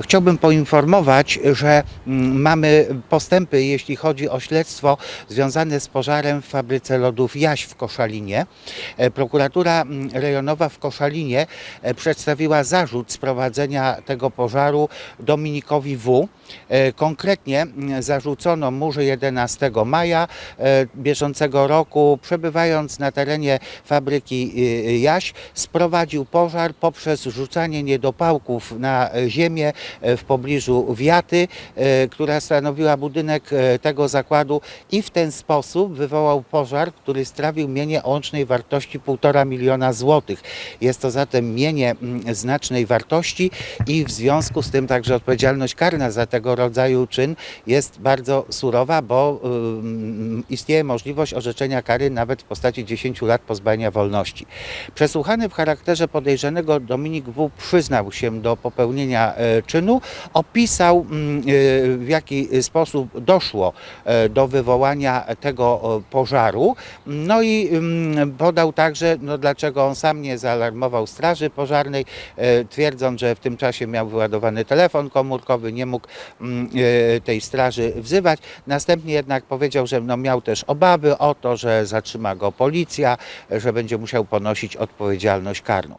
Chciałbym poinformować, że mm, mamy postępy, jeśli chodzi o śledztwo związane z pożarem w fabryce lodów Jaś w Koszalinie. E, Prokuratura mm, rejonowa w Koszalinie e, przedstawiła zarzut sprowadzenia tego pożaru Dominikowi W. E, Konkretnie mm, zarzucono mu, że 11 maja bieżącego roku, przebywając na terenie fabryki y, Jaś, sprowadził pożar poprzez rzucanie niedopałków na ziemię w pobliżu wiaty, e, która stanowiła budynek e, tego zakładu i w ten sposób wywołał pożar, który strawił mienie o łącznej wartości 1,5 miliona złotych. Jest to zatem mienie mm, znacznej wartości i w związku z tym także odpowiedzialność karna za tego rodzaju czyn jest bardzo surowa, bo ym, istnieje możliwość orzeczenia kary nawet w postaci 10 lat pozbawienia wolności. Przesłuchany w charakterze podejrzanego Dominik W. przyznał się do popełnienia e, czynu, opisał mm, e, w jaki sposób doszło e, do wywołania tego pożaru, no i mm, podał także, no dlaczego on sam nie zaalarmował straży pożarnej, e, twierdząc, że w tym czasie miał wyładowany telefon komórkowy, nie mógł mm, tej straży wzywać. Następnie jednak powiedział, że no miał też obawy o to, że zatrzyma go policja, że będzie musiał ponosić odpowiedzialność karną.